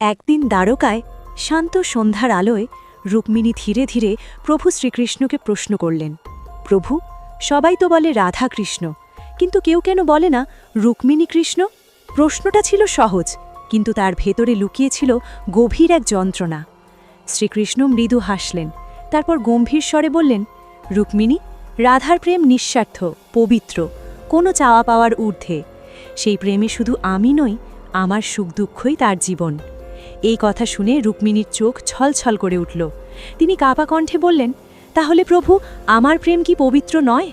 একদিন দ্বারকায় শান্ত সন্ধ্যার আলোয় রুক্মিণী ধীরে ধীরে প্রভু শ্রীকৃষ্ণকে প্রশ্ন করলেন, প্রভু, সবাই তো বলে রাধা কৃষ্ণ কিন্তু কেউ কেন বলে না রুক্মিণী কৃষ্ণ? প্রশ্নটা ছিল সহজ, কিন্তু তার ভেতরে লুকিয়েছিল গভীর এক যন্ত্রণা। শ্রীকৃষ্ণ মৃদু হাসলেন, তারপর গম্ভীর স্বরে বললেন, রুক্মিণী, রাধার প্রেম নিঃস্বার্থ, পবিত্র, কোনো চাওয়া পাওয়ার ঊর্ধ্বে। সেই প্রেমে শুধু আমি নই, আমার সুখ দুঃখই তার জীবন। এই কথা শুনে রুক্মিণীর চোখ ছলছল করে উঠল। তিনি কাপা কণ্ঠে বললেন, তাহলে প্রভু, আমার প্রেম কি পবিত্র নয়?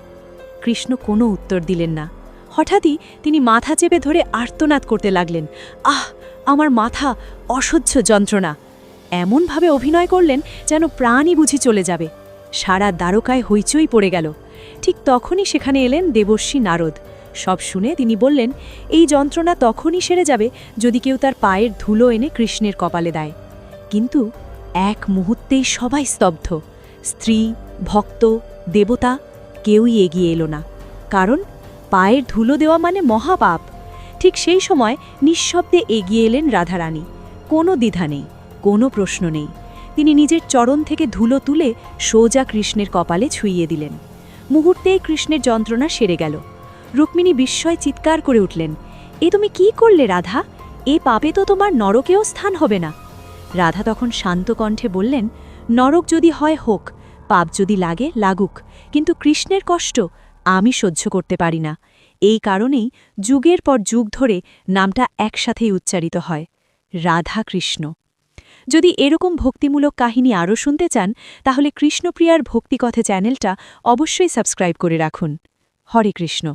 কৃষ্ণ কোনো উত্তর দিলেন না। হঠাৎই তিনি মাথা চেপে ধরে আর্তনাদ করতে লাগলেন। আহ, আমার মাথা, অসহ্য যন্ত্রণা। এমনভাবে অভিনয় করলেন যেন প্রাণই বুঝি চলে যাবে। সারা দ্বারকায় হইচই পড়ে গেল। ঠিক তখনই সেখানে এলেন দেবর্ষী নারদ। সব শুনে তিনি বললেন, এই যন্ত্রণা তখনই সেরে যাবে যদি কেউ তার পায়ের ধুলো এনে কৃষ্ণের কপালে দেয়। কিন্তু এক মুহূর্তেই সবাই স্তব্ধ। স্ত্রী, ভক্ত, দেবতা, কেউই এগিয়ে এলো না। কারণ পায়ের ধুলো দেওয়া মানে মহাপাপ। ঠিক সেই সময় নিঃশব্দে এগিয়ে এলেন রাধারানী। কোনো দ্বিধা নেই, কোনো প্রশ্ন নেই। তিনি নিজের চরণ থেকে ধুলো তুলে সোজা কৃষ্ণের কপালে ছুঁইয়ে দিলেন। মুহূর্তেই কৃষ্ণের যন্ত্রণা সেরে গেল। রুক্মিণী বিস্ময় চিৎকার করে উঠলেন, এ তুমি কি করলে, রাধা? এ পাপে তো তোমার নরকেও স্থান হবে না। রাধা তখন শান্ত কণ্ঠে বললেন, নরক যদি হয়, হোক, পাপ যদি লাগে, লাগুক, কিন্তু কৃষ্ণের কষ্ট আমি সহ্য করতে পারি না। এই কারণেই যুগের পর যুগ ধরে নামটা একসাথেই উচ্চারিত হয়, রাধা কৃষ্ণ। যদি এরকম ভক্তিমূলক কাহিনী আরও শুনতে চান, তাহলে কৃষ্ণপ্রিয়ার ভক্তিকথা চ্যানেলটা অবশ্যই সাবস্ক্রাইব করে রাখুন। হরে কৃষ্ণ।